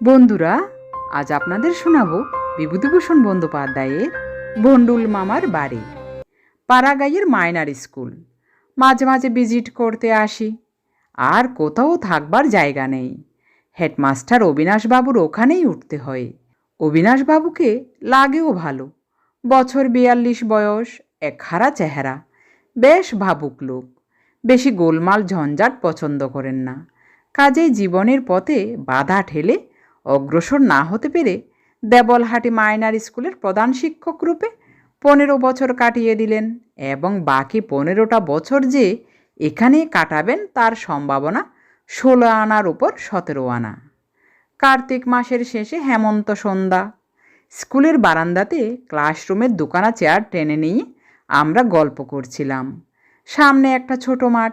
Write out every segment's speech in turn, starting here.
বন্ধুরা, আজ আপনাদের শোনাবো বিভূতিভূষণ বন্দ্যোপাধ্যায়ের বন্ডুল মামার বাড়ি পাড়াগাইয়ের মাইনার স্কুল। মাঝে মাঝে ভিজিট করতে আসি, আর কোথাও থাকবার জায়গা নেই। হেডমাস্টার অবিনাশবাবুর ওখানেই উঠতে হয়। অবিনাশবাবুকে লাগেও ভালো, বছর বিয়াল্লিশ বয়স এক হারা চেহারা, বেশ ভাবুক লোক। বেশি গোলমাল ঝঞ্ঝাট পছন্দ করেন না। কাজেই জীবনের পথে বাধা ঠেলে অগ্রসর না হতে পেরে দেবলহাটি মাইনার স্কুলের প্রধান শিক্ষক রূপে পনেরো বছর কাটিয়ে দিলেন এবং বাকি পনেরোটা বছর যে এখানে কাটাবেন তার সম্ভাবনা ষোলো আনার উপর সতেরো আনা। কার্তিক মাসের শেষে হেমন্ত সন্ধ্যা। স্কুলের বারান্দাতে ক্লাসরুমের দোকানা চেয়ার টেনে নিয়ে আমরা গল্প করছিলাম। সামনে একটা ছোট মাঠ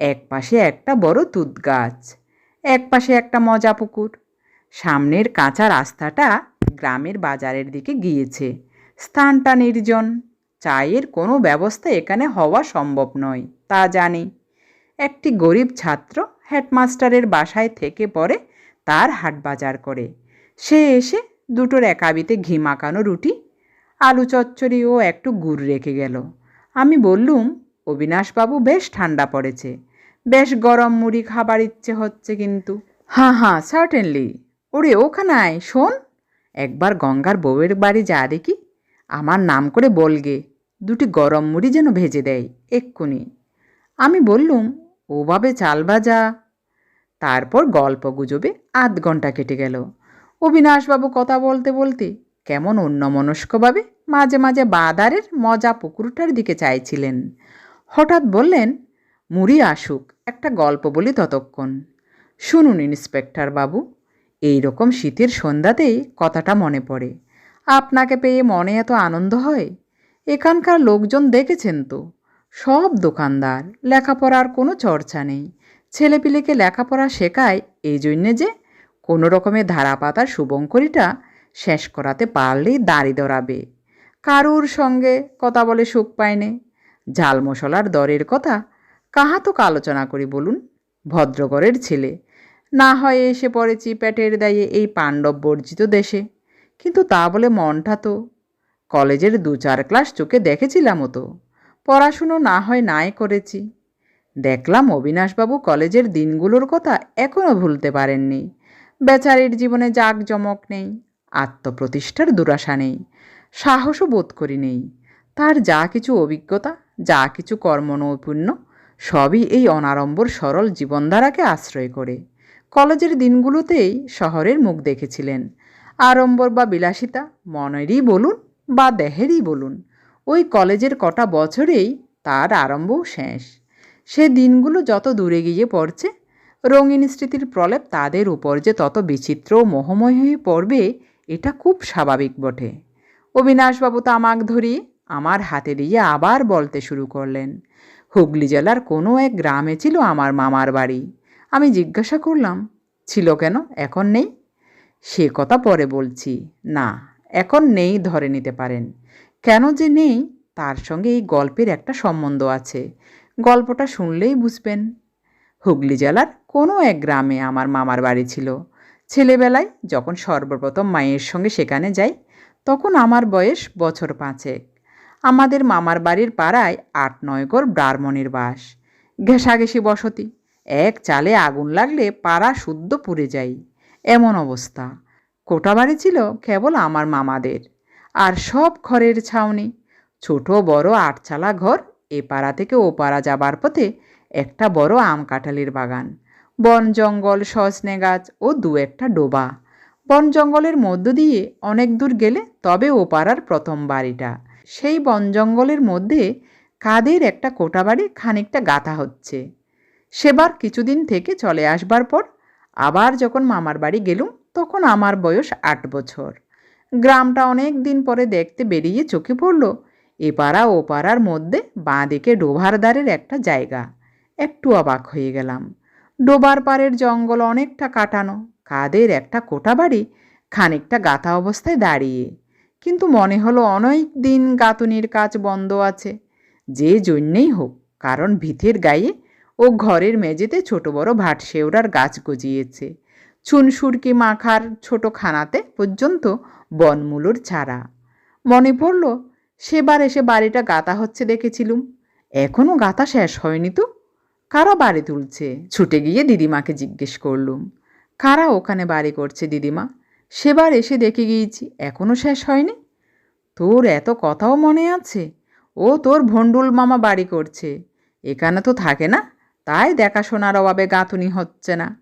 এক পাশে একটা বড় তুত গাছ এক পাশে একটা মজা পুকুর সামনের কাঁচা রাস্তাটা গ্রামের বাজারের দিকে গিয়েছে। স্থানটা নির্জন। চায়ের কোনো ব্যবস্থা এখানে হওয়া সম্ভব নয়, তা জানি। একটি গরিব ছাত্র হেডমাস্টারের বাসায় থেকে পরে তার হাট বাজার করে। সে এসে দুটোর একাবিতে ঘি মাখানো রুটি, আলু চচ্চড়ি ও একটু গুড় রেখে গেল। আমি বললুম, অবিনাশবাবু, বেশ ঠান্ডা পড়েছে। বেশ গরম মুড়ি খাবার ইচ্ছে হচ্ছে কিন্তু। হ্যাঁ হ্যাঁ সার্টেনলি ওরে ওখানায়, শোন। একবার গঙ্গার বউয়ের বাড়ি যা দেখি, আমার নাম করে বলগে, দুটি গরম মুড়ি যেন ভেজে দেয়, এক্ষুনি। আমি বললুম, ওভাবে চাল ভাজা। তারপর গল্প গুজবে আধ ঘণ্টা কেটে গেল। অবিনাশবাবু কথা বলতে বলতে কেমন অন্যমনস্কভাবে মাঝে মাঝে বাদারের মজা পুকুরটার দিকে চাইছিলেন। হঠাৎ বললেন, মুড়ি আসুক, একটা গল্প বলি ততক্ষণ। শুনুন ইন্সপেক্টর বাবু এই রকম শীতের সন্ধ্যাতেই কথাটা মনে পড়ে। আপনাকে পেয়ে মনে এত আনন্দ হয়? এখানকার লোকজন দেখেছেন তো? সব দোকানদার, লেখাপড়ার কোনো চর্চা নেই। ছেলেপিলেকে লেখাপড়া শেখায় এই জন্যে যে কোনো রকমের ধারাপাতার শুভঙ্করীটা শেষ করাতে পারলেই দাড়ি দরাবে কারুর সঙ্গে কথা বলে সুখ পায়নে ঝাল মশলার দরের কথা কাহা তো আলোচনা করি বলুন? ভদ্রগড়ের ছেলে। না হয় এসে পড়েছি পেটের দায়ে এই পাণ্ডব বর্জিত দেশে। কিন্তু তা বলে মনটা তো। কলেজের দু চার ক্লাস চোখে দেখেছিলামও তো। পড়াশুনো না হয় নাই করেছি। দেখলাম অবিনাশবাবু কলেজের দিনগুলোর কথা এখনও ভুলতে পারেননি। বেচারির জীবনে জাঁকজমক নেই, আত্মপ্রতিষ্ঠার দুরাশা নেই, সাহসও বোধ করি নেই। তার যা কিছু অভিজ্ঞতা, যা কিছু কর্মনৈপুণ্য, সবই এই অনাড়ম্বর সরল জীবনধারাকে আশ্রয় করে। কলেজের দিনগুলোতেই শহরের মুখ দেখেছিলেন। আড়ম্বর বা বিলাসিতা, মনেরই বলুন বা দেহেরই বলুন, ওই কলেজের কটা বছরেই তার আরম্ভ শেষ। সে দিনগুলো যত দূরে গিয়ে পড়ছে, রঙিন স্মৃতির প্রলেপ তাদের উপর যে তত বিচিত্র মোহময় হয়ে পড়বে, এটা খুব স্বাভাবিক বটে। অবিনাশবাবু তামাক ধরিয়ে আমার হাতে দিয়ে আবার বলতে শুরু করলেন, হুগলি জেলার কোনো এক গ্রামে ছিল আমার মামার বাড়ি। আমি জিজ্ঞাসা করলাম, ছিল কেন? এখন নেই? সে কথা পরে বলছি। না, এখন নেই ধরে নিতে পারেন। কেন যে নেই? তার সঙ্গে এই গল্পের একটা সম্বন্ধ আছে। গল্পটা শুনলেই বুঝবেন। হুগলি জেলার কোনো এক গ্রামে আমার মামার বাড়ি ছিল। ছেলেবেলায় যখন সর্বপ্রথম মায়ের সঙ্গে সেখানে যাই, তখন আমার বয়স বছর পাঁচেক। আমাদের মামার বাড়ির পাড়ায় আট নয় ঘর ব্রাহ্মণের বাস। ঘেঁষাঘেঁষি বসতি। এক চালে আগুন লাগলে পাড়া শুদ্ধ পুড়ে যাই এমন অবস্থা। কোটা বাড়ি ছিল কেবল আমার মামাদের। আর সব ঘরের ছাউনি। ছোট, বড় আটচালা ঘর এ পাড়া থেকে ও পাড়া যাবার পথে একটা বড় আম কাঁঠালের বাগান। বন জঙ্গল, সজনে গাছ ও দু একটা ডোবা। বন জঙ্গলের মধ্য দিয়ে অনেক দূর গেলে তবে ও পাড়ার প্রথম বাড়িটা। সেই বন জঙ্গলের মধ্যে কাদের একটা কোটা বাড়ি খানিকটা গাঁথা হচ্ছে। সেবার কিছুদিন থেকে চলে আসবার পর আবার যখন মামার বাড়ি গেলুম, তখন আমার বয়স আট বছর। গ্রামটা অনেক দিন পরে দেখতে বেরিয়ে চোখে পড়ল। এ পাড়া ও পাড়ার মধ্যে বাঁ দিকে ডোভার দ্বারের একটা জায়গা। একটু অবাক হয়ে গেলাম। ডোবার পাড়ের জঙ্গল অনেকটা কাটানো, কাদের একটা কোটা বাড়ি, খানিকটা গাঁথা অবস্থায় দাঁড়িয়ে। কিন্তু মনে হলো অনেক দিন গাঁথুনির কাজ বন্ধ আছে। যে জন্যেই হোক, কারণ ভিতের গায়ে ও ঘরের মেঝেতে ছোট বড় ভাট শেওড়ার গাছ গজিয়েছে। চুনসুরকি মাখার ছোট খানাতে পর্যন্ত বনমূলোর ছাড়া। মনে পড়ল, সেবার এসে বাড়িটা গাতা হচ্ছে দেখেছিলুম। এখনও গাতা শেষ হয়নি তো? কারা বাড়ি তুলছে? ছুটে গিয়ে দিদিমাকে জিজ্ঞেস করলুম। কারা ওখানে বাড়ি করছে দিদিমা? সেবার এসে দেখে গিয়েছি এখনও শেষ হয়নি। তোর এত কথাও মনে আছে? ও তোর ভন্ডুল মামা বাড়ি করছে। এখানে তো থাকে না তাই দেখাশোনার অভাবে গাঁথুনি হচ্ছে না।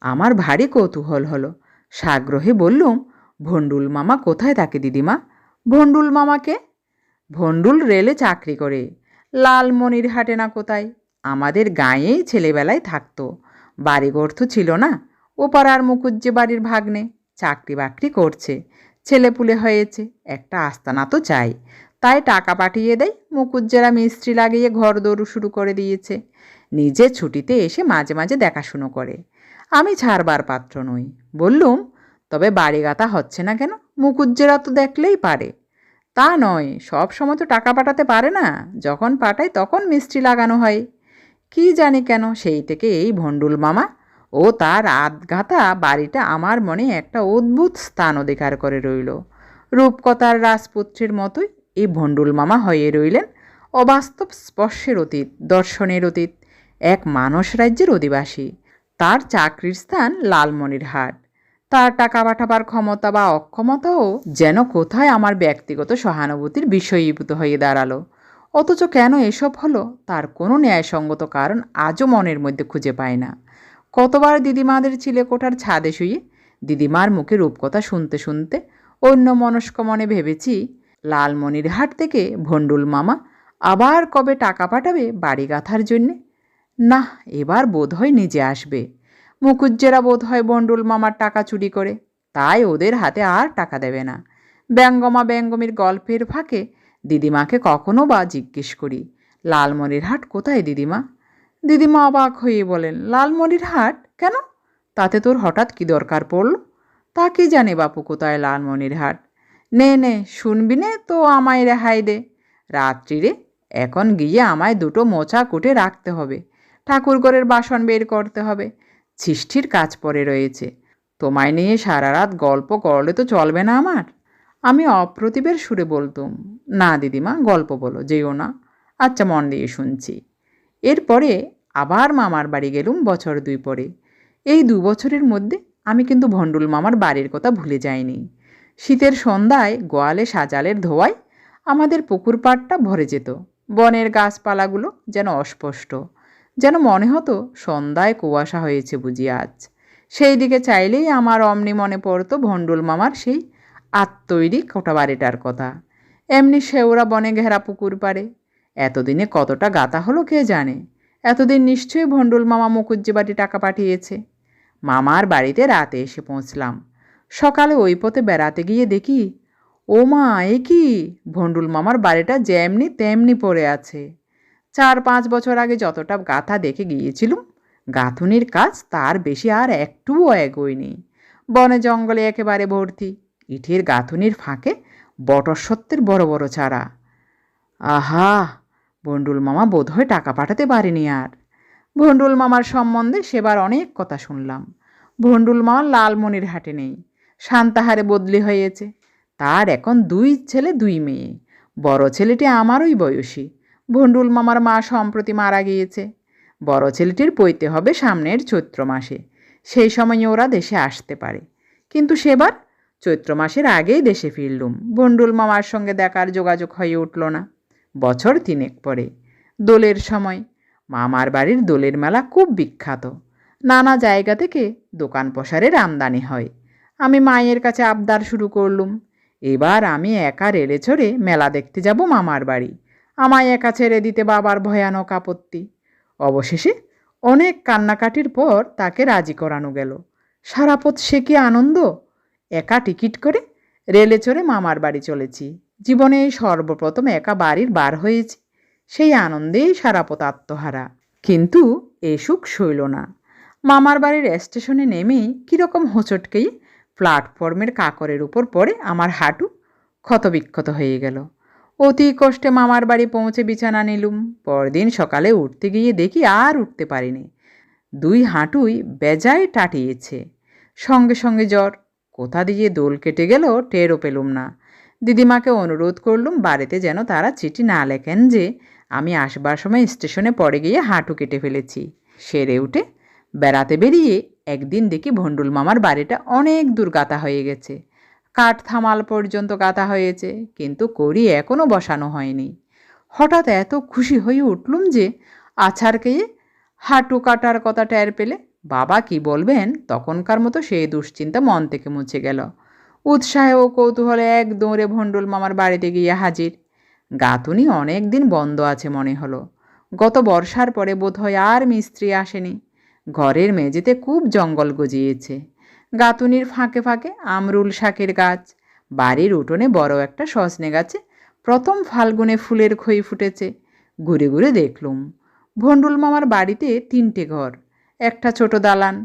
আমার ভারী কৌতূহল হলো। সাগ্রহে বললুম, ভণ্ডুল মামা কোথায় থাকে দিদিমা? ভন্ডুল মামাকে? ভণ্ডুল রেলে চাকরি করে। লালমনির হাটে না কোথায়? আমাদের গাঁয়েই ছেলেবেলায় থাকতো। বাড়িঘর তো ছিল না। ও পাড়ার মুকুজ্জে বাড়ির ভাগ্নে। চাকরি বাকরি করছে। ছেলেপুলে হয়েছে। একটা আস্তানা তো চাই। তাই টাকা পাঠিয়ে দেয়। মুকুজ্জেরা মিস্ত্রি লাগিয়ে ঘর দৌড় শুরু করে দিয়েছে। নিজে ছুটিতে এসে মাঝে মাঝে দেখাশুনো করে। আমি ছাড়বার পাত্র নই। বললুম, তবে বাড়ি গাতা হচ্ছে না কেন? মুকুজ্জেরা তো দেখলেই পারে। তা নয়, সব সময় তো টাকা পাঠাতে পারে না। যখন পাঠায় তখন মিস্ত্রি লাগানো হয়। কি জানি কেন সেই থেকে এই ভন্ডুল মামা, ও তার আধঘাতা বাড়িটা আমার মনে একটা অদ্ভুত স্থান অধিকার করে রইল। রূপকথার রাজপুত্রের মতোই এই ভন্ডুল মামা হয়ে রইলেন অবাস্তব স্পর্শের অতীত, দর্শনের অতীত, এক মানস রাজ্যের অধিবাসী। তার চাকরির স্থান লালমনিরহাট। তার টাকা পাঠাবার ক্ষমতা বা অক্ষমতাও যেন কোথায় আমার ব্যক্তিগত সহানুভূতির বিষয়ীভূত হয়ে দাঁড়াল। অথচ কেন এসব হলো তার কোনো ন্যায়সঙ্গত কারণ আজও মনের মধ্যে খুঁজে পায় না। কতবার দিদিমাদের ছিলে কোঠার ছাদে শুয়ে দিদিমার মুখে রূপকথা শুনতে শুনতে অন্য মনস্ক মনে ভেবেছি লালমনির হাট থেকে ভন্ডুল মামা আবার কবে টাকা পাঠাবে বাড়ি গাঁথার জন্যে? না এবার বোধ হয় নিজে আসবে। মুকুজ্জেরা বোধ হয় বন্ডুল মামার টাকা চুরি করে, তাই ওদের হাতে আর টাকা দেবে না। ব্যঙ্গমা ব্যঙ্গমির গল্পের ফাঁকে দিদিমাকে কখনো বা জিজ্ঞেস করি লালমনির হাট কোথায় দিদিমা? দিদিমা অবাক হয়ে বলেন লালমনির হাট কেন? তাতে তোর হঠাৎ কি দরকার পড়ল? তা কি জানে বাপু কোথায় লালমনির হাট নে নে, শুনবি নে তো আমায় রেহাই দে। রাত্রিরে এখন গিয়ে আমায় দুটো মোচা কুটে রাখতে হবে। ঠাকুর ঘরের বাসন বের করতে হবে। সৃষ্টির কাজ পড়ে রয়েছে। তোমায় নিয়ে সারা রাত গল্প করলে তো চলবে না আমার। আমি অপ্রতিভের সুরে বলতুম, না দিদিমা, গল্প বলো, যেও না। আচ্ছা মন দিয়ে শুনছি। এরপরে আবার মামার বাড়ি গেলুম বছর দুই পরে। এই দু বছরের মধ্যে আমি কিন্তু ভণ্ডুল মামার বাড়ির কথা ভুলে যাইনি। শীতের সন্ধ্যায় গোয়ালে সাজালের ধোয়ায় আমাদের পুকুর পাড়টা ভরে যেত। বনের গাছপালাগুলো যেন অস্পষ্ট। যেন মনে হতো সন্ধ্যায় কুয়াশা হয়েছে বুঝি আজ। সেই দিকে চাইলেই আমার অমনি মনে পড়তো ভণ্ডুল মামার সেই আত্মৈরি কোটা বাড়িটার কথা। এমনি শেওরা বনে ঘেরা পুকুর পাড়ে এতদিনে কতটা গাতা হলো কে জানে? এতদিন নিশ্চয়ই ভণ্ডুল মামা মুকুজ্জি বাটি টাকা পাঠিয়েছে। মামার বাড়িতে রাতে এসে পৌঁছলাম। সকালে ওই পথে বেড়াতে গিয়ে দেখি, ও মা, এ কি? ভণ্ডুল মামার বাড়িটা যেমনি তেমনি পড়ে আছে। চার পাঁচ বছর আগে যতটা গাথা দেখে গিয়েছিলুম, গাঁথুনির কাজ তার বেশি আর একটুও এগোয়নি। বনে জঙ্গলে একেবারে ভর্তি, ইটের গাঁথুনির ফাঁকে বটসত্ত্বের বড় বড় চারা। আহা, ভণ্ডুল মামা বোধহয় টাকা পাঠাতে পারেনি আর। ভণ্ডুল মামার সম্বন্ধে সেবার অনেক কথা শুনলাম। ভণ্ডুল মামা লালমনির হাটে নেই। শান্তাহারে বদলি হয়েছে। তার এখন দুই ছেলে, দুই মেয়ে। বড় ছেলেটি আমারই বয়সী। ভণ্ডুল মামার মা সম্প্রতি মারা গিয়েছে। বড় ছেলেটির পৈতে হবে সামনের চৈত্র মাসে। সেই সময় ওরা দেশে আসতে পারে। কিন্তু সেবার চৈত্র মাসের আগেই দেশে ফিরলুম। ভণ্ডুল মামার সঙ্গে দেখার যোগাযোগ হয়ে উঠল না। বছর তিনেক পরে। দোলের সময়। মামার বাড়ির দোলের মেলা খুব বিখ্যাত। নানা জায়গা থেকে দোকান পসারের আমদানি হয়। আমি মায়ের কাছে আবদার শুরু করলুম। এবার আমি একা রেলে চড়ে মেলা দেখতে যাব মামার বাড়ি। আমায় একা ছেড়ে দিতে বাবার ভয়ানক আপত্তি। অবশেষে অনেক কান্নাকাটির পর তাকে রাজি করানো গেল। সারা পথ সে কি আনন্দ? একা টিকিট করে রেলে চড়ে মামার বাড়ি চলেছি। জীবনে সর্বপ্রথম একা বাড়ির বার হয়েছি। সেই আনন্দেই সারা পথ আত্মহারা। কিন্তু এ সুখ সইল না। মামার বাড়ির স্টেশনে নেমেই কীরকম হোঁচটকেই প্ল্যাটফর্মের কাকরের উপর পড়ে আমার হাঁটু ক্ষতবিক্ষত হয়ে গেল। অতি কষ্টে মামার বাড়ি পৌঁছে বিছানা নিলুম। পরদিন সকালে উঠতে গিয়ে দেখি আর উঠতে পারিনি। দুই হাঁটুই বেজায় টাটিয়েছে। সঙ্গে সঙ্গে জ্বর। কোথা দিয়ে দোল কেটে গেল টেরও পেলুম না। দিদিমাকে অনুরোধ করলুম বাড়িতে যেন তারা চিঠি না লেখেন যে আমি আসবার সময় স্টেশনে পড়ে গিয়ে হাঁটু কেটে ফেলেছি। সেরে উঠে বেড়াতে বেরিয়ে একদিন দেখি ভণ্ডুল মামার বাড়িটা অনেক দূর গাতা হয়ে গেছে। কাঠ থামাল পর্যন্ত গাঁথা হয়েছে, কিন্তু করি এখনও বসানো হয়নি। হঠাৎ এত খুশি হয়ে উঠলুম যে আছাড় খেয়ে হাঁটু কাটার কথা টের পেলে বাবা কি বলবেন? তখনকার মতো সেই দুশ্চিন্তা মন থেকে মুছে গেল। উৎসাহে ও কৌতূহলে এক দৌড়ে ভণ্ডুল মামার বাড়িতে গিয়ে হাজির। গাঁথুনি অনেক দিন বন্ধ আছে মনে হলো। গত বর্ষার পরে বোধহয় আর মিস্ত্রি আসেনি। ঘরের মেঝেতে খুব জঙ্গল গজিয়েছে। গাঁথুনির ফাঁকে ফাঁকে আমরুল শাকের গাছ, বাড়ির উঠোনে বড় একটা সজনে গাছে প্রথম ফাল্গুনে ফুলের খই ফুটেছে। ঘুরে ঘুরে দেখলুম, ভণ্ডুল মামার বাড়িতে তিনটে ঘর, একটা ছোট দালান,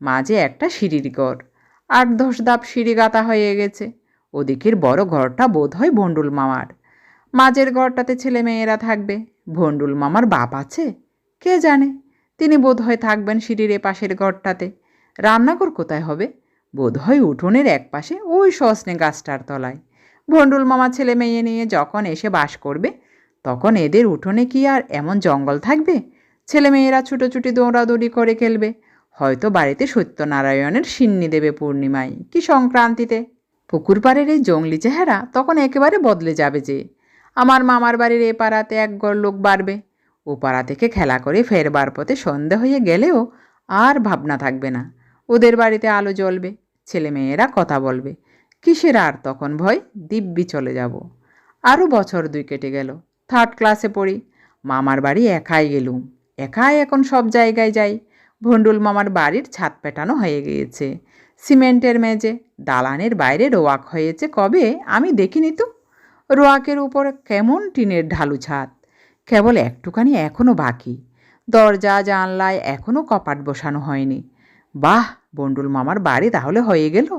মাঝে একটা সিঁড়ির ঘর। আট দশ ধাপ সিঁড়ি গাঁথা হয়ে গেছে, ওদিকের বড় ঘরটা বোধ হয় ভণ্ডুল মামার। মাঝের ঘরটাতে ছেলে মেয়েরা থাকবে, ভণ্ডুল মামার বাপ আছে, কে জানে? তিনি বোধহয় থাকবেন সিঁড়ির পাশের ঘরটাতে। রান্নাঘর কোথায় হবে? বোধহয় উঠোনের এক পাশে ওই সসনে গাছটার তলায়। ভণ্ডুল মামা ছেলে মেয়ে নিয়ে যখন এসে বাস করবে, তখন এদের উঠোনে কি আর এমন জঙ্গল থাকবে? ছেলেমেয়েরা ছুটোছুটি দৌড়াদৌড়ি করে খেলবে। হয়তো বাড়িতে সত্যনারায়ণের সিন্নি দেবে পূর্ণিমায়। কি সংক্রান্তিতে? পুকুর পাড়ের এই জঙ্গলি চেহারা তখন একেবারে বদলে যাবে যে। আমার মামার বাড়ির এ পাড়াতে এক লোক বাড়বে। ও পাড়া থেকে খেলা করে ফেরবার পথে সন্ধে হয়ে গেলেও আর ভাবনা থাকবে না। ওদের বাড়িতে আলো জ্বলবে ছেলেমেয়েরা কথা বলবে। কিসের আর তখন ভয়? দিব্যি চলে যাব। আরও বছর দুই কেটে গেল। থার্ড ক্লাসে পড়ি। মামার বাড়ি একাই গেলুম। একাই এখন সব জায়গায় যাই। ভণ্ডুল মামার বাড়ির ছাদ পেটানো হয়ে গিয়েছে। সিমেন্টের মেঝে, দালানের বাইরে রোয়াক হয়েছে। কবে? আমি দেখিনি তো। রোয়াকের উপর কেমন টিনের ঢালু ছাদ। কেবল একটুখানি এখনও বাকি। দরজা, জানলায় এখনও কপাট বসানো হয়নি। বাহ, বন্ডুল মামার বাড়ি তাহলে হয়ে গেল।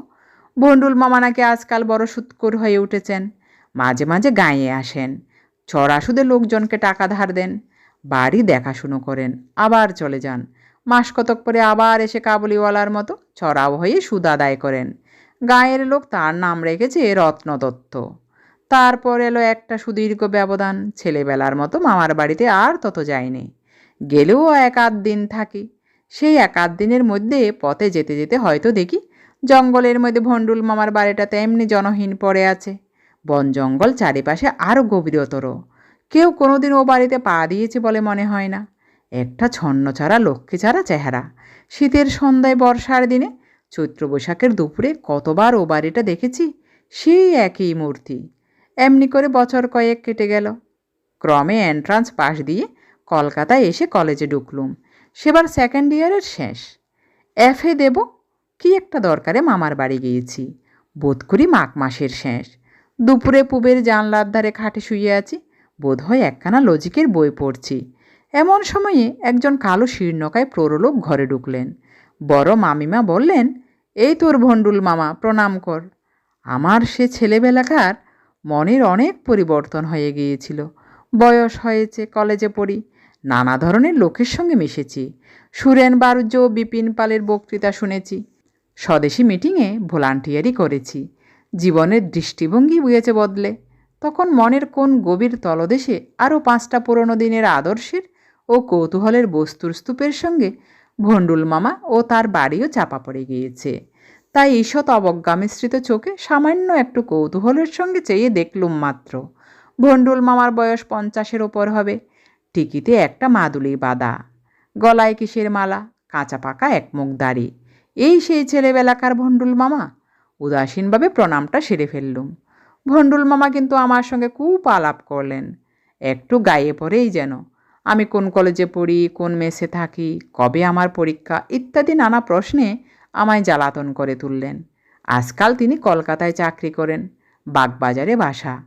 বন্ডুল মামা নাকি আজকাল বড় সুৎকর হয়ে উঠেছেন। মাঝে মাঝে গাঁয়ে আসেন। চড়া সুদে লোকজনকে টাকা ধার দেন। বাড়ি দেখাশুনো করেন। আবার চলে যান। মাস কতক পরে আবার এসে কাবুলিওয়ালার মতো চড়াও হয়ে সুদ আদায় করেন। গাঁয়ের লোক তার নাম রেখেছে রত্ন দত্ত তারপর এলো একটা সুদীর্ঘ ব্যবধান, ছেলেবেলার মতো মামার বাড়িতে আর তত যায়নি। গেলেও এক আধ দিন থাকি। সেই এক আধ দিনের মধ্যে পথে যেতে যেতে হয়তো দেখি, জঙ্গলের মধ্যে ভণ্ডুল মামার বাড়িটা তেমনি জনহীন পড়ে আছে। বন জঙ্গল চারিপাশে আরও গভীরতর। কেউ কোনোদিন ও বাড়িতে পা দিয়েছে বলে মনে হয় না। একটা ছন্ন ছাড়া, লক্ষ্মী ছাড়া চেহারা। শীতের সন্ধ্যায় বর্ষার দিনে চৈত্র বৈশাখের দুপুরে কতবার ও বাড়িটা দেখেছি, সেই একই মূর্তি। এমনি করে বছর কয়েক কেটে গেল। ক্রমে এন্ট্রান্স পাশ দিয়ে কলকাতায় এসে কলেজে ঢুকলুম। সেবার সেকেন্ড ইয়ারের শেষ। এফে দেব, কি একটা দরকারে মামার বাড়ি গিয়েছি। বোধ করি মাঘ মাসের শেষ। দুপুরে পুবের জানলার ধারে খাটে শুয়ে আছি, বোধহয় একখানা লজিকের বই পড়ছি। এমন সময়ে একজন কালো শীর্ণকায় প্ররলোক ঘরে ঢুকলেন। বড় মামিমা বললেন, এই তোর ভণ্ডুল মামা, প্রণাম কর। আমার সে ছেলেবেলাকার মনের অনেক পরিবর্তন হয়ে গিয়েছিল। বয়স হয়েছে, কলেজে পড়ি, নানা ধরনের লোকের সঙ্গে মিশেছি। সুরেন বারুজ্য বিপিন পালের বক্তৃতা শুনেছি। স্বদেশি মিটিংয়ে ভলান্টিয়ারি করেছি। জীবনের দৃষ্টিভঙ্গি বুঝেছে বদলে। তখন মনের কোন গভীর তলদেশে আরও পাঁচটা পুরনো দিনের আদর্শের ও কৌতূহলের বস্তুর স্তূপের সঙ্গে ভণ্ডুল মামা ও তার বাড়িও চাপা পড়ে গিয়েছে। তাই ঈষৎ অবজ্ঞা মিশ্রিত চোখে সামান্য একটু কৌতূহলের সঙ্গে চেয়ে দেখলুম মাত্র। ভণ্ডুল মামার বয়স পঞ্চাশের ওপর হবে। টিকিতে একটা মাদুলি বাঁধা গলায় কিসের মালা? কাঁচা পাকা একমুখ দাড়ি। এই সেই ছেলেবেলাকার ভণ্ডুল মামা? উদাসীনভাবে প্রণামটা সেরে ফেললুম। ভণ্ডুল মামা কিন্তু আমার সঙ্গে খুব আলাপ করলেন। একটু গায়ে পড়েই যেন। আমি কোন কলেজে পড়ি, কোন মেসে থাকি, কবে আমার পরীক্ষা, ইত্যাদি নানা প্রশ্নে আমায় জ্বালাতন করে তুললেন। আজকাল তিনি কলকাতায় চাকরি করেন, বাগবাজারে বাসা।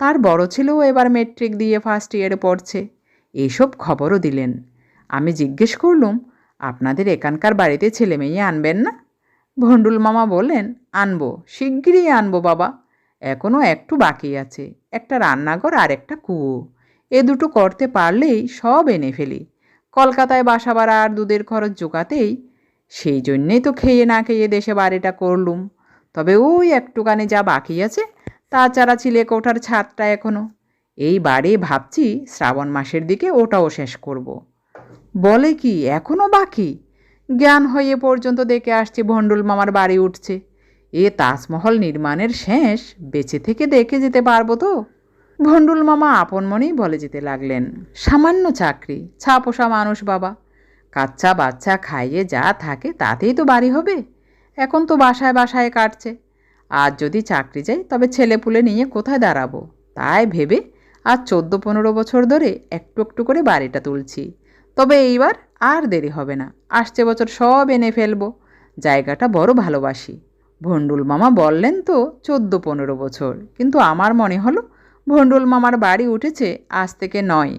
তার বড় ছেলেও এবার মেট্রিক দিয়ে ফার্স্ট ইয়ারে পড়ছে। এইসব খবরও দিলেন। আমি জিজ্ঞেস করলুম, আপনাদের এখানকার বাড়িতে ছেলে মেয়ে আনবেন না? ভণ্ডুল মামা বললেন, আনব, শিগগিরই আনব বাবা। এখনও একটু বাকি আছে, একটা রান্নাঘর আর একটা কুয়ো। এ দুটো করতে পারলেই সব এনে ফেলি। কলকাতায় বাসা আর দুধের খরচ জোগাতেই সেই জন্যেই তো খেয়ে না খেয়ে দেশে বাড়িটা করলুম। তবে ওই একটুখানি যা বাকি আছে তাছাড়া ছিলে কোঠার ছাদটা এখনও। এই বাড়ি ভাবছি শ্রাবণ মাসের দিকে ওটাও শেষ করব। বলে কি, এখনও বাকি? জ্ঞান হয়ে পর্যন্ত দেখে আসছি ভণ্ডুল মামার বাড়ি উঠছে। এ তাজমহল নির্মাণের শেষ, বেঁচে থেকে দেখে যেতে পারব তো? ভণ্ডুল মামা আপন মনেই বলে যেতে লাগলেন, সামান্য চাকরি, ছাপোষা মানুষ বাবা। কাচ্চা বাচ্চা খাইয়ে যা থাকে তাতেই তো বাড়ি হবে। এখন তো বাসায় বাসায় কাটছে। আর যদি চাকরি যাই তবে ছেলেপুলে নিয়ে কোথায় দাঁড়াবো? তাই ভেবে আর চোদ্দ পনেরো বছর ধরে একটু একটু করে বাড়িটা তুলছি। তবে এইবার আর দেরি হবে না। আসছে বছর সব এনে ফেলব। জায়গাটা বড় ভালোবাসি। ভণ্ডুল মামা বললেন তো চোদ্দ পনেরো বছর। কিন্তু আমার মনে হলো, ভণ্ডুল মামার বাড়ি উঠেছে আজ থেকে নয়।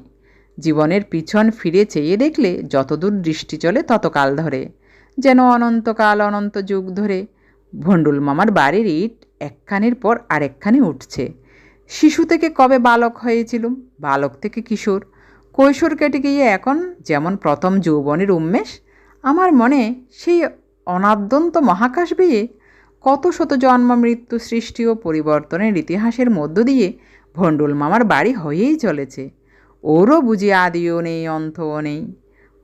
জীবনের পিছন ফিরে চেয়ে দেখলে যতদূর দৃষ্টি চলে ততকাল ধরে। যেন অনন্তকাল অনন্ত যুগ ধরে ভণ্ডুল মামার বাড়ির ইট একখানির পর আরেকখানি উঠছে। শিশু থেকে কবে বালক হয়েছিলুম? বালক থেকে কিশোর। কৈশোর কেটে গিয়ে এখন যেমন প্রথম যৌবনের উন্মেষ, আমার মনে সেই অনাদ্যন্ত মহাকাশ বেয়ে কত শত জন্ম, মৃত্যু, সৃষ্টি ও পরিবর্তনের ইতিহাসের মধ্য দিয়ে ভণ্ডুল মামার বাড়ি হয়েই চলেছে। ওরও বুঝি আদিও নেই অন্তও নেই।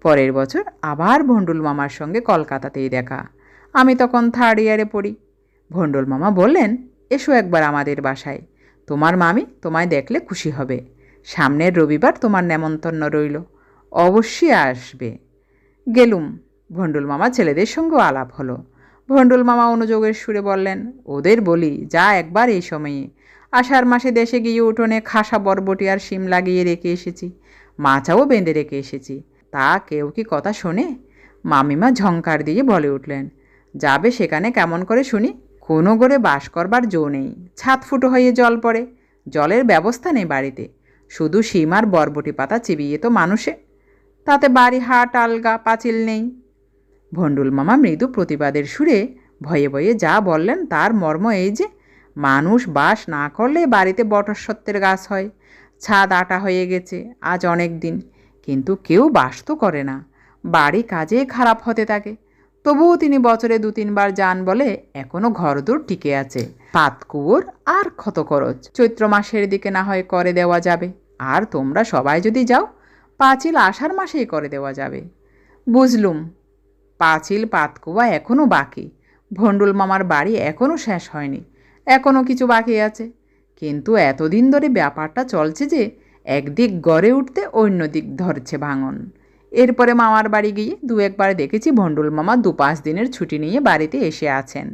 পরের বছর আবার ভণ্ডুল মামার সঙ্গে কলকাতাতেই দেখা। আমি তখন থার্ড ইয়ারে পড়ি। ভণ্ডুল মামা বললেন, এসো একবার আমাদের বাসায়। তোমার মামি তোমায় দেখলে খুশি হবে। সামনের রবিবার তোমার নেমন্তন্ন রইল। অবশ্যই আসবে। গেলুম। ভণ্ডুল মামা ছেলেদের সঙ্গেও আলাপ হলো। ভণ্ডুল মামা অনুযোগের সুরে বললেন, ওদের বলি, যা একবার এই সময়ে। আষাঢ় মাসে দেশে গিয়ে উঠোনে খাসা বরবটি আর শিম লাগিয়ে রেখে এসেছি। মাচাও বেঁধে রেখে এসেছি। তা কেউ কি কথা শোনে? মামিমা ঝঙ্কার দিয়ে বলে উঠলেন, যাবে সেখানে কেমন করে শুনি? কোনো করে বাস করবার জো নেই। ছাদ ফুটো হয়ে জল পড়ে। জলের ব্যবস্থা নেই বাড়িতে। শুধু শিম আর বরবটি পাতা চিবিয়ে তো মানুষে। তাতে বাড়ি হাট, আলগা, পাঁচিল নেই। ভণ্ডুল মামা মৃদু প্রতিবাদের সুরে ভয়ে ভয়ে যা বললেন তার মর্ম এই যে মানুষ বাস না করলে বাড়িতে বটসত্ত্বের গাছ হয়। ছাদ আটা হয়ে গেছে, আজ অনেক দিন। কিন্তু কেউ বাস তো করে না। বাড়ি কাজে খারাপ হতে থাকে। তবুও তিনি বছরে দু তিনবার যান বলে এখনও ঘরদূর টিকে আছে। পাত কুয়োর আর ক্ষত খরচ। চৈত্র মাসের দিকে না হয় করে দেওয়া যাবে। আর তোমরা সবাই যদি যাও, পাঁচিল আষাঢ় মাসেই করে দেওয়া যাবে। বুঝলুম, পাঁচিল পাতকুয়া এখনও বাকি। ভণ্ডুল মামার বাড়ি এখনও শেষ হয়নি। এখনও কিছু বাকি আছে। কিন্তু এতদিন ধরে ব্যাপারটা চলছে যে, একদিক গড়ে উঠতে অন্য দিক ধরছে ভাঙন। এরপরে মামার বাড়ি গিয়ে দু একবার দেখেছি ভণ্ডুল মামা দু পাঁচ দিনের ছুটি নিয়ে বাড়িতে এসে আছেন।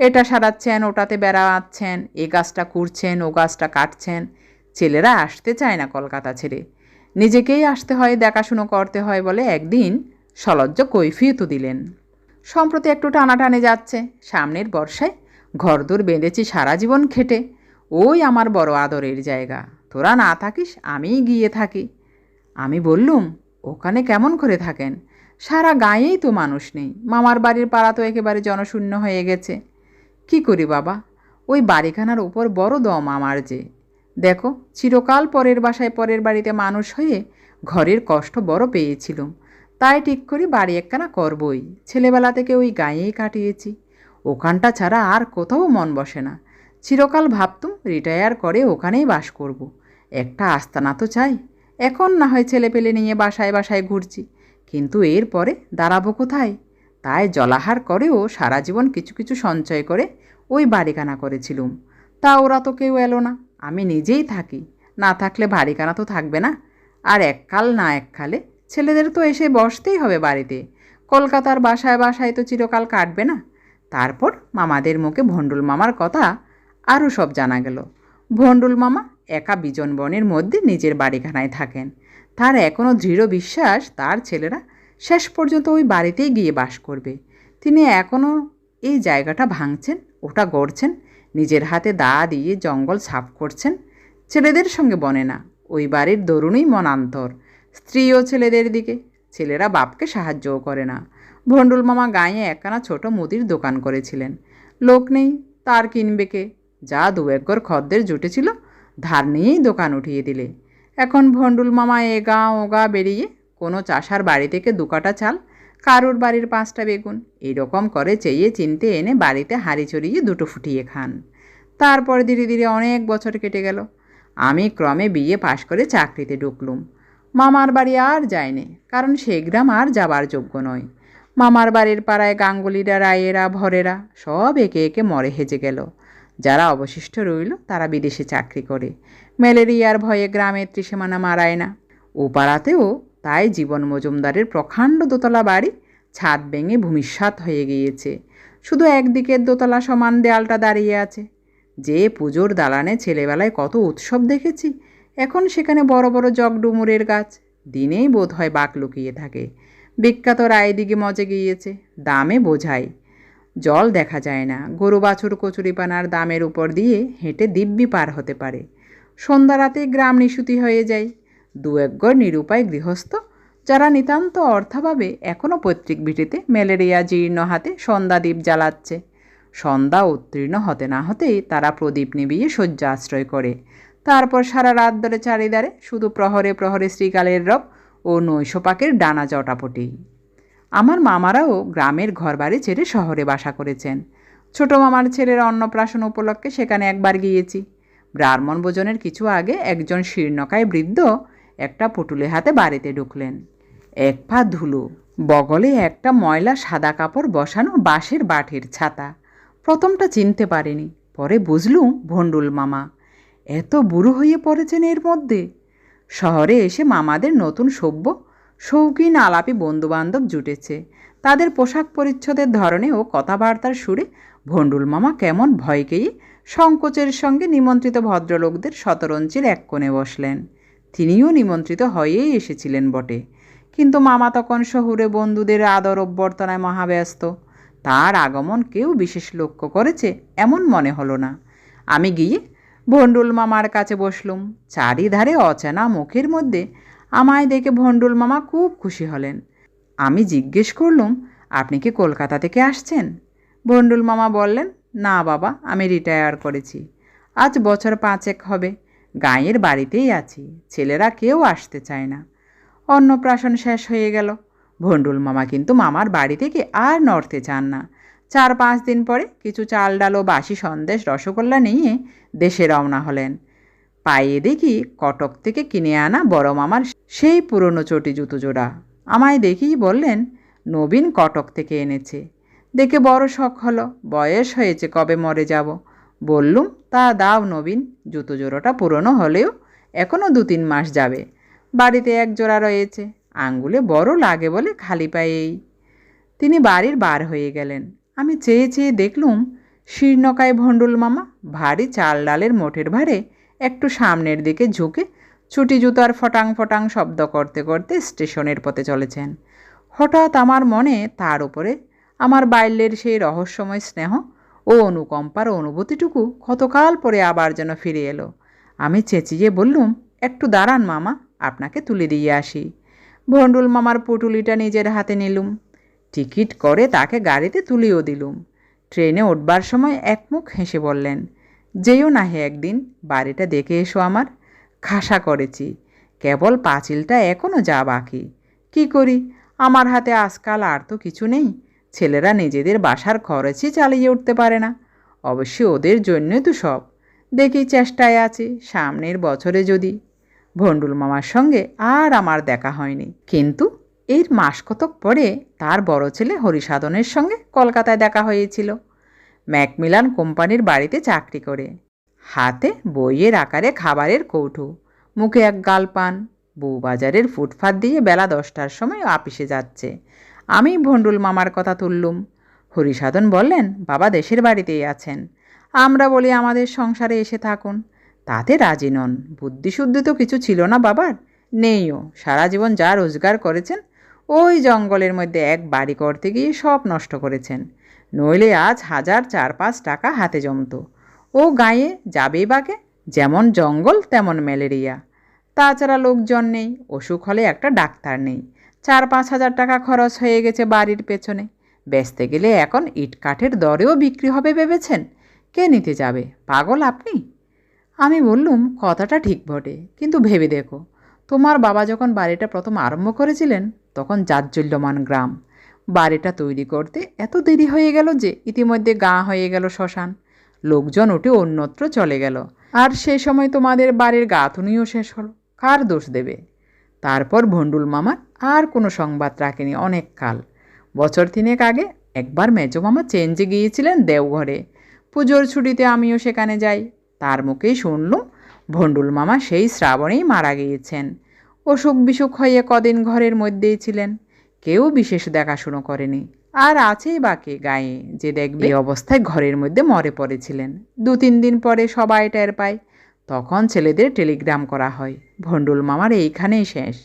এটা সারাচ্ছেন, ওটাতে বেড়াচ্ছেন এ গাছটা কুড়ছেন ও গাছটা কাটছেন। ছেলেরা আসতে চায় না কলকাতা ছেড়ে। নিজেকেই আসতে হয়, দেখাশুনো করতে হয় বলে একদিন সলজ্জ কৈফিয়ত দিলেন। সম্প্রতি একটু টানাটানে যাচ্ছে। সামনের বর্ষায় ঘরদোর বেঁধেছি সারা জীবন খেটে। ওই আমার বড় আদরের জায়গা। তোরা না থাকিস, আমিই গিয়ে থাকি। আমি বললুম, ওখানে কেমন করে থাকেন? সারা গাঁয়েই তো মানুষ নেই। মামার বাড়ির পাড়া তো একেবারে জনশূন্য হয়ে গেছে। কি করি বাবা? ওই বাড়িখানার উপর বড় দম আমার যে। দেখো, চিরকাল পরের বাসায় পরের বাড়িতে মানুষ হয়ে ঘরের কষ্ট বড় পেয়েছিলুম। তাই ঠিক করি বাড়ি একখানা করবই। ছেলেবেলা থেকে ওই গাঁয়েই কাটিয়েছি। ওখানটা ছাড়া আর কোথাও মন বসে না। চিরকাল ভাবতুম রিটায়ার করে ওখানেই বাস করব। একটা আস্তানা তো চাই। এখন না হয় ছেলে পেলে নিয়ে বাসায় বাসায় ঘুরছি। কিন্তু এরপরে দাঁড়াবো কোথায়? তাই জলাহার করেও সারা জীবন কিছু কিছু সঞ্চয় করে ওই বাড়িখানা করেছিলুম। তা ওরা তো কেউ এলো না। আমি নিজেই থাকি। না থাকলে বাড়িখানা তো থাকবে না। আর এককাল না এককালে ছেলেদের তো এসে বসতেই হবে বাড়িতে। কলকাতার বাসায় বাসায় তো চিরকাল কাটবে না। তারপর মামাদের মুখে ভণ্ডুল মামার কথা আরও সব জানা গেল। ভণ্ডুল মামা একা বিজন বনের মধ্যে নিজের বাড়িখানায় থাকেন। তার এখনও দৃঢ় বিশ্বাস তার ছেলেরা শেষ পর্যন্ত ওই বাড়িতেই গিয়ে বাস করবে। তিনি এখনও এই জায়গাটা ভাঙছেন, ওটা গড়ছেন, নিজের হাতে দা দিয়ে জঙ্গল সাফ করছেন। ছেলেদের সঙ্গে বনে না, ওই বাড়ির দরুণই মনান্তর স্ত্রী ও ছেলেদের দিকে। ছেলেরা বাপকে সাহায্যও করে না। ভণ্ডুল মামা গাঁয়ে একখানা ছোট মুদির দোকান করেছিলেন। লোক নেই, তার কিনবে কে? যা দু একগর খদ্দের জুটেছিল ধার নিয়েই দোকান উঠিয়ে দিলে। এখন ভণ্ডুল মামা এ গা ও গা বেরিয়ে কোনো চাষার বাড়ি থেকে দুকাটা চাল, কারুর বাড়ির পাঁচটা বেগুন, এরকম করে চেয়ে চিনতে এনে বাড়িতে হাঁড়ি চড়িয়ে দুটো ফুটিয়ে খান। তারপর ধীরে ধীরে অনেক বছর কেটে গেল। আমি ক্রমে বিয়ে পাশ করে চাকরিতে ঢুকলুম। মামার বাড়ি আর যায়নি, কারণ সে গ্রাম আর যাবার যোগ্য নয়। মামার বাড়ির পাড়ায় গাঙ্গুলিরা, রায়েরা, ভরেরা সব একে একে মরে হেজে গেল। যারা অবশিষ্ট রইল, তারা বিদেশে চাকরি করে। ম্যালেরিয়ার ভয়ে গ্রামের ত্রিসীমানা মারায় না। ও পাড়াতেও তাই জীবন মজুমদারের প্রকাণ্ড দোতলা বাড়ি ছাদ ভেঙে ভূমিসাৎ হয়ে গিয়েছে। শুধু একদিকের দোতলা সমান দেয়ালটা দাঁড়িয়ে আছে। যে পুজোর দালানে ছেলেবেলায় কত উৎসব দেখেছি, এখন সেখানে বড় বড় জগডুমুরের গাছ। দিনেই বোধ হয় বাক লুকিয়ে থাকে। বিখ্যাত রায় দিকে মজে গিয়েছে। দামে বোঝায় জল দেখা যায় না। গরু বাছুর কচুরিপানার দামের উপর দিয়ে হেঁটে দিব্যি পার হতে পারে। সন্ধ্যা রাতে গ্রাম নিশুতি হয়ে যায়। দু একগর নিরুপায় গৃহস্থ, যারা নিতান্ত অর্থাভাবে এখনও পৈতৃক ভিটিতে ম্যালেরিয়া জীর্ণ হাতে সন্ধ্যা দ্বীপ জ্বালাচ্ছে। সন্ধ্যা উত্তীর্ণ হতে না হতেই তারা প্রদীপ নিবিয়ে শয্যা আশ্রয় করে। তারপর সারা রাত ধরে চারিদারে শুধু প্রহরে প্রহরে শ্রীকালের রব ও নৈশপাকের ডানা জটাপটি। আমার মামারাও গ্রামের ঘরবাড়ি ছেড়ে শহরে বাসা করেছেন। ছোট মামার ছেলের অন্নপ্রাশন উপলক্ষে সেখানে একবার গিয়েছি। ব্রাহ্মণ ভোজনের কিছু আগে একজন শীর্ণকায় বৃদ্ধ একটা পুটুলে হাতে বাড়িতে ঢুকলেন। এক পা ধুলো, বগলে একটা ময়লা সাদা কাপড় বসানো বাঁশের বাটির ছাতা। প্রথমটা চিনতে পারিনি, পরে বুঝলুম ভণ্ডুল মামা, এত বুড়ো হয়ে পড়েছেন এর মধ্যে। শহরে এসে মামাদের নতুন সভ্য, শৌখিন আলাপি বন্ধুবান্ধব জুটেছে। তাদের পোশাক পরিচ্ছদের ধরনে ও কথাবার্তার সুরে ভণ্ডুল মামা কেমন ভয়কেই সংকোচের সঙ্গে নিমন্ত্রিত ভদ্রলোকদের শতরঞ্চির এক কোণে বসলেন। তিনিও নিমন্ত্রিত হয়েই এসেছিলেন বটে। কিন্তু মামা তখন শহুরে বন্ধুদের আদর অভ্যর্থনায় মহাব্যস্ত। তার আগমন কেউ বিশেষ লক্ষ্য করেছে এমন মনে হলো না। আমি গিয়ে ভণ্ডুল মামার কাছে বসলুম। চারিধারে অচেনা মুখের মধ্যে আমায় দেখে ভণ্ডুল মামা খুব খুশি হলেন। আমি জিজ্ঞেস করলুম, আপনি কি কলকাতা থেকে আসছেন? ভণ্ডুল মামা বললেন, না বাবা, আমি রিটায়ার করেছি। আজ বছর পাঁচেক হবে, গাঁয়ের বাড়িতেই আছি, ছেলেরা কেউ আসতে চায় না। অন্নপ্রাশন শেষ হয়ে গেল। ভণ্ডুল মামা কিন্তু মামার বাড়ি থেকে আর নড়তে চান না। চার পাঁচ দিন পরে কিছু চাল, ডাল ও বাসি সন্দেশ রসগোল্লা নিয়ে দেশে রওনা হলেন। পায়ে দেখি কটক থেকে কিনে আনা বড় মামার সেই পুরনো চটি জুতো জোড়া। আমায় দেখি বললেন, নবীন কটক থেকে এনেছে। দেখে বড় শখ হলো, বয়স হয়েছে কবে মরে যাব? বললুম, তা দাও নবীন, জুতো জোড়াটা পুরনো হলেও এখনও দু তিন মাস যাবে। বাড়িতে এক জোড়া রয়েছে, আঙ্গুলে বড় লাগে বলে খালি পায়েই। তিনি বাড়ির বার হয়ে গেলেন। আমি চেয়ে চেয়ে দেখলুম, শীর্ণকায় ভণ্ডুল মামা ভারী চাল ডালের মোটের ভারে একটু সামনের দিকে ঝুঁকে ছুটি জুতার ফটাং ফটাং শব্দ করতে করতে স্টেশনের পথে চলেছেন। হঠাৎ আমার মনে তার উপরে আমার বাল্যের সেই রহস্যময় স্নেহ ও অনুকম্পার অনুভূতিটুকু কতকাল পরে আবার যেন ফিরে এলো। আমি চেঁচিয়ে বললুম, একটু দাঁড়ান মামা, আপনাকে তুলে দিয়ে আসি। ভণ্ডুল মামার পুটুলিটা নিজের হাতে নিলুম। টিকিট করে তাকে গাড়িতে তুলিও দিলুম। ট্রেনে উঠবার সময় একমুখ হেসে বললেন, যেও না হে একদিন, বাড়িটা দেখে এসো আমার। খাসা করেছি, কেবল পাঁচিলটা এখনও যা বাকি। কি করি? আমার হাতে আজকাল আর তো কিছু নেই। ছেলেরা নিজেদের বাসার খরচই চালিয়ে উঠতে পারে না। অবশ্যই ওদের জন্যই তো সব। দেখি চেষ্টায় আছি, সামনের বছরে যদি। ভণ্ডুল মামার সঙ্গে আর আমার দেখা হয়নি। কিন্তু এর মাস কতক পরে তার বড় ছেলে হরিসাধনের সঙ্গে কলকাতায় দেখা হয়েছিল। ম্যাকমিলান কোম্পানির বাড়িতে চাকরি করে। হাতে বইয়ের আকারে খাবারের কৌটো, মুখে এক গাল পান, বউবাজারের ফুটপাত দিয়ে বেলা দশটার সময় আপিসে যাচ্ছে। আমি ভণ্ডুল মামার কথা তুললুম। হরিসাধন বললেন, বাবা দেশের বাড়িতেই আছেন। আমরা বলি আমাদের সংসারে এসে থাকুন। তাতে রাজি নন। বুদ্ধিশুদ্ধি তো কিছু ছিল না বাবার। নেইও, সারা জীবন যা রোজগার করেছেন ওই জঙ্গলের মধ্যে এক বাড়ি করতে গিয়ে সব নষ্ট করেছেন। নইলে আজ হাজার চার পাঁচ টাকা হাতে জমতো। ও গায়ে যাবেই বাকে যেমন জঙ্গল, তেমন ম্যালেরিয়া। তাছাড়া লোকজন নেই, অসুখ হলে একটা ডাক্তার নেই। চার পাঁচ হাজার টাকা খরচ হয়ে গেছে বাড়ির পেছনে। বেচতে গেলে এখন ইট কাঠের দরেও বিক্রি হবে ভেবেছেন? কে নিতে যাবে? পাগল আপনি? আমি বললুম, কথাটা ঠিক বটে, কিন্তু ভেবে দেখো। তোমার বাবা যখন বাড়িটা প্রথম আরম্ভ করেছিলেন তখন জাজ্জল্যমান গ্রাম। বাড়িটা তৈরি করতে এত দেরি হয়ে গেল যে ইতিমধ্যে গা হয়ে গেল শ্মশান। লোকজন উঠে অন্যত্র চলে গেল। আর সে সময় তোমাদের বাড়ির গাঁথুনিও শেষ হলো। কার দোষ দেবে? তারপর ভণ্ডুল মামার আর কোনো সংবাদ রাখেনি অনেক কাল বছর তিনেক আগে একবার মেজো মামা চেঞ্জে গিয়েছিলেন দেওঘরে। পুজোর ছুটিতে আমিও সেখানে যাই। তার মুখেই শুনলুম ভন্ডুল মামা সেই শ্রাবণেই মারা গিয়েছেন। অসুখ বিসুখ হয়ে কদিন ঘরের মধ্যেই ছিলেন। কেউ বিশেষ দেখাশুনো করেনি। আর আছেই বাকি গায়ে যে দেখবে অবস্থায় ঘরের মধ্যে মরে পড়েছিলেন। দু তিন দিন পরে সবাই টের পায়, তখন ছেলেদের টেলিগ্রাম করা হয় ভন্ডুল মামার এইখানেই শেষ।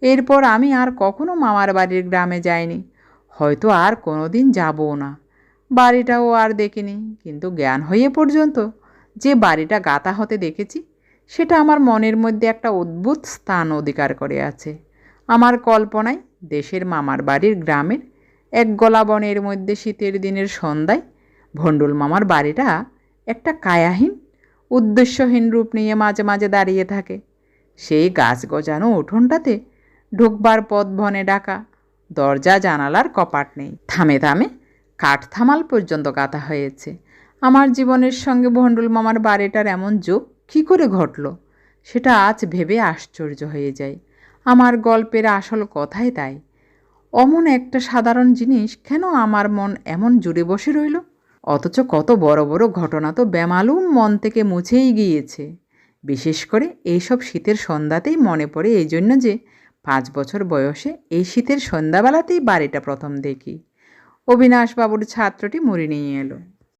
এরপর আমি আর কখনো মামার বাড়ির গ্রামে যাইনি। হয়তো আর কোনো দিন যাবও না। বাড়িটাও আর দেখিনি, কিন্তু জ্ঞান হয়ে পর্যন্ত যে বাড়িটা গাতা হতে দেখেছি সেটা আমার মনের মধ্যে একটা অদ্ভুত স্থান অধিকার করে আছে। আমার কল্পনায় দেশের মামার বাড়ির গ্রামের এক গলা বনের মধ্যে শীতের দিনের সন্ধ্যায় ভণ্ডুল মামার বাড়িটা একটা কায়াহীন, উদ্দেশ্যহীন রূপ নিয়ে মাঝে মাঝে দাঁড়িয়ে থাকে। সেই গাছ গজানো উঠোনটাতে ঢুকবার পথ বনে ডাকা, দরজা জানালার কপাট নেই। থামে থামে কাঠ থামাল পর্যন্ত গাঁথা হয়েছে। আমার জীবনের সঙ্গে ভণ্ডুল মামার বাড়িটার এমন যোগ কী করে ঘটল? সেটা আজ ভেবে আশ্চর্য হয়ে যায় আমার গল্পের আসল কথাই তাই। অমন একটা সাধারণ জিনিস কেন আমার মন এমন জুড়ে বসে রইল? অথচ কত বড় বড় ঘটনা তো বেমালুম মন থেকে মুছেই গিয়েছে। বিশেষ করে এইসব শীতের সন্ধ্যাতেই মনে পড়ে এই জন্য যে পাঁচ বছর বয়সে এই শীতের সন্ধ্যাবেলাতেই বাড়িটা প্রথম দেখি। অবিনাশবাবুর ছাত্রটি মুড়ি নিয়ে এলো।